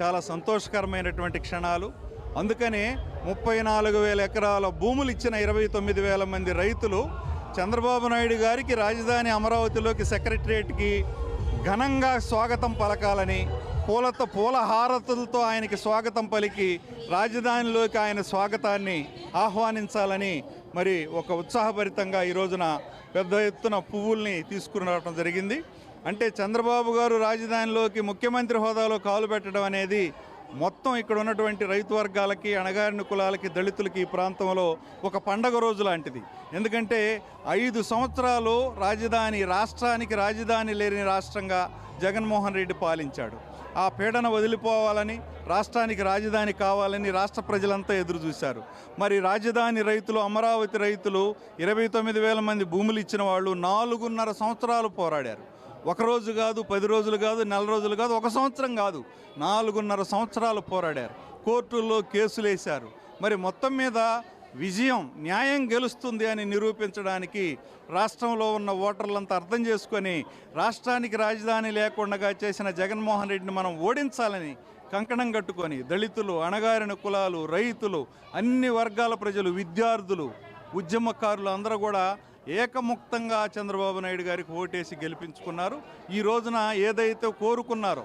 చాలా సంతోషకరమైనటువంటి క్షణాలు. అందుకనే ముప్పై నాలుగు వేల ఎకరాల భూములు ఇచ్చిన ఇరవై తొమ్మిది వేల మంది రైతులు చంద్రబాబు నాయుడు గారికి రాజధాని అమరావతిలోకి సెక్రటరియట్కి ఘనంగా స్వాగతం పలకాలని పూలతో పూల హారతులతో ఆయనకి స్వాగతం పలికి రాజధానిలోకి ఆయన స్వాగతాన్ని ఆహ్వానించాలని మరి ఒక ఉత్సాహభరితంగా ఈ రోజున పెద్ద ఎత్తున పువ్వుల్ని తీసుకురావడం జరిగింది. అంటే చంద్రబాబు గారు రాజధానిలోకి ముఖ్యమంత్రి హోదాలో కాలు పెట్టడం అనేది మొత్తం ఇక్కడ ఉన్నటువంటి రైతు వర్గాలకి అణగారిన కులాలకి దళితులకి ఈ ప్రాంతంలో ఒక పండగ రోజు లాంటిది. ఎందుకంటే ఐదు సంవత్సరాలు రాజధాని రాష్ట్రానికి రాజధాని లేని రాష్ట్రంగా జగన్మోహన్ రెడ్డి పాలించాడు. ఆ పీడన వదిలిపోవాలని రాష్ట్రానికి రాజధాని కావాలని రాష్ట్ర ప్రజలంతా ఎదురు చూశారు. మరి రాజధాని రైతులు అమరావతి రైతులు ఇరవై తొమ్మిది వేల మంది భూములు ఇచ్చిన వాళ్ళు నాలుగున్నర సంవత్సరాలు పోరాడారు. ఒక రోజు కాదు పది రోజులు కాదు నెల రోజులు కాదు ఒక సంవత్సరం కాదు. నాలుగున్నర సంవత్సరాలు పోరాడారు. కోర్టుల్లో కేసులు వేశారు మరి మొత్తం మీద విజయం న్యాయం గెలుస్తుంది అని నిరూపించడానికి రాష్ట్రంలో ఉన్న ఓటర్లంతా అర్థం చేసుకొని రాష్ట్రానికి రాజధాని లేకుండా చేసిన జగన్మోహన్ రెడ్డిని మనం ఓడించాలని కంకణం కట్టుకొని దళితులు అణగారిన కులాలు రైతులు అన్ని వర్గాల ప్రజలు విద్యార్థులు ఉద్యమకారులు అందరూ కూడా ఏకముక్తంగా చంద్రబాబు నాయుడు గారికి ఓటేసి గెలిపించుకున్నారు. ఈ రోజున ఏదైతే కోరుకున్నారో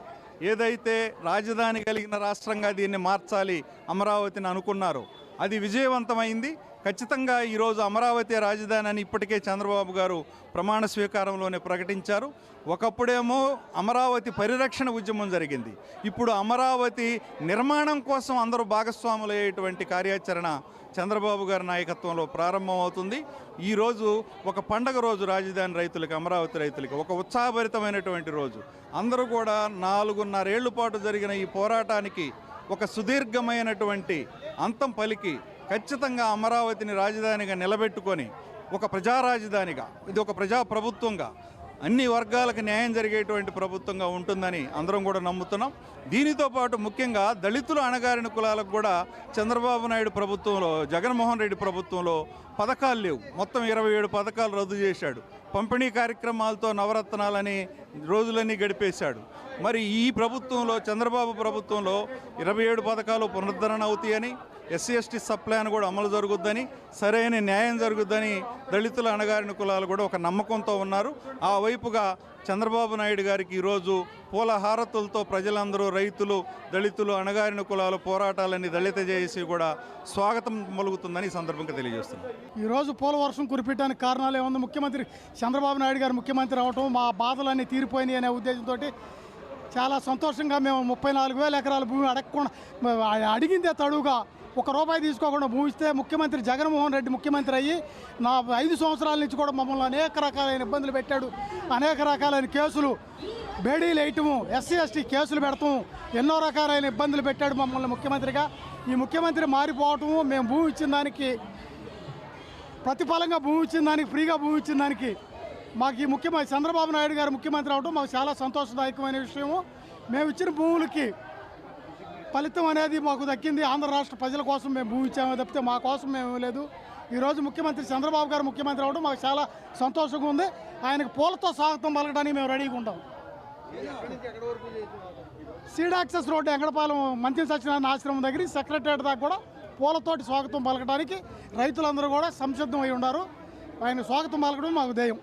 ఏదైతే రాజధాని కలిగిన రాష్ట్రంగా దీన్ని మార్చాలి అమరావతిని అనుకున్నారో అది విజయవంతమైంది. ఖచ్చితంగా ఈరోజు అమరావతి రాజధాని అని ఇప్పటికే చంద్రబాబు గారు ప్రమాణ స్వీకారంలోనే ప్రకటించారు. ఒకప్పుడేమో అమరావతి పరిరక్షణ ఉద్యమం జరిగింది. ఇప్పుడు అమరావతి నిర్మాణం కోసం అందరూ భాగస్వాములయ్యేటువంటి కార్యాచరణ చంద్రబాబు గారి నాయకత్వంలో ప్రారంభమవుతుంది. ఈరోజు ఒక పండగ రోజు రాజధాని రైతులకి అమరావతి రైతులకి ఒక ఉత్సాహభరితమైనటువంటి రోజు. అందరూ కూడా నాలుగున్నరేళ్ళ పాటు జరిగిన ఈ పోరాటానికి ఒక సుదీర్ఘమైనటువంటి అంతం పలికి ఖచ్చితంగా అమరావతిని రాజధానిగా నిలబెట్టుకొని ఒక ప్రజా రాజధానిగా ఇది ఒక ప్రజా ప్రభుత్వంగా అన్ని వర్గాలకు న్యాయం జరిగేటువంటి ప్రభుత్వంగా ఉంటుందని అందరం కూడా నమ్ముతున్నాం. దీనితో పాటు ముఖ్యంగా దళితులు అణగారిన కులాలకు కూడా చంద్రబాబు నాయుడు ప్రభుత్వంలో జగన్మోహన్ రెడ్డి ప్రభుత్వంలో పథకాలు లేవు. మొత్తం ఇరవై ఏడు పథకాలు రద్దు చేశాడు. పంపిణీ కార్యక్రమాలతో నవరత్నాలని రోజులన్నీ గడిపేశాడు. మరి ఈ ప్రభుత్వంలో చంద్రబాబు ప్రభుత్వంలో ఇరవై ఏడు పథకాలు పునరుద్ధరణ అవుతాయని ఎస్సీ ఎస్టీ అని కూడా అమలు జరుగుద్దని సరైన న్యాయం జరుగుద్దని దళితుల అణగారిన కులాలు కూడా ఒక నమ్మకంతో ఉన్నారు. ఆ వైపుగా చంద్రబాబు నాయుడు గారికి ఈరోజు పూల హారతులతో ప్రజలందరూ రైతులు దళితులు అణగారిన కులాలు పోరాటాలని దళిత చేసి కూడా స్వాగతం మొలుగుతుందని ఈ సందర్భంగా తెలియజేస్తున్నాను ఈరోజు పూల వర్షం కురిపించడానికి కారణాలు ఏముంది? ముఖ్యమంత్రి చంద్రబాబు నాయుడు గారు ముఖ్యమంత్రి అవటం మా బాధలన్నీ తీరిపోయినాయి అనే ఉద్దేశంతో చాలా సంతోషంగా మేము ముప్పై నాలుగు వేల ఎకరాల భూమి అడగకుండా అడిగిందే తడుగా ఒక రూపాయి తీసుకోకుండా భూమిస్తే ముఖ్యమంత్రి జగన్మోహన్ రెడ్డి ముఖ్యమంత్రి అయ్యి నా ఐదు సంవత్సరాల నుంచి కూడా మమ్మల్ని అనేక రకాలైన ఇబ్బందులు పెట్టాడు. అనేక రకాలైన కేసులు బేడీలు వేయటము ఎస్సీ ఎస్టీ కేసులు పెడతాము. ఎన్నో రకాలైన ఇబ్బందులు పెట్టాడు మమ్మల్ని ముఖ్యమంత్రిగా. ఈ ముఖ్యమంత్రి మారిపోవటము మేము భూమి ఇచ్చిన దానికి ప్రతిఫలంగా భూమి ఇచ్చిన దానికి ఫ్రీగా భూమి ఇచ్చిన దానికి మాకు ఈ ముఖ్యమంత్రి చంద్రబాబు నాయుడు గారు ముఖ్యమంత్రి అవడం మాకు చాలా సంతోషదాయకమైన విషయము. మేము ఇచ్చిన భూములకి ఫలితం అనేది మాకు దక్కింది. ఆంధ్ర రాష్ట్ర ప్రజల కోసం మేము భూమి ఇచ్చామో తప్పితే మా కోసం మేము లేదు. ఈరోజు ముఖ్యమంత్రి చంద్రబాబు గారు ముఖ్యమంత్రి అవడం మాకు చాలా సంతోషంగా ఉంది. ఆయనకు పూలతో స్వాగతం పలకడానికి మేము రెడీగా ఉంటాం. సీడ్ యాక్సెస్ రోడ్డు ఎంగడపాలెం మంత్రి సత్యనారాయణ ఆశ్రమం దగ్గర సెక్రటరేట్ దాకా కూడా పూలతోటి స్వాగతం పలకడానికి రైతులందరూ కూడా సంసిద్ధం అయి ఉన్నారు. ఆయన స్వాగతం పలకడం మాకు ధ్యేయం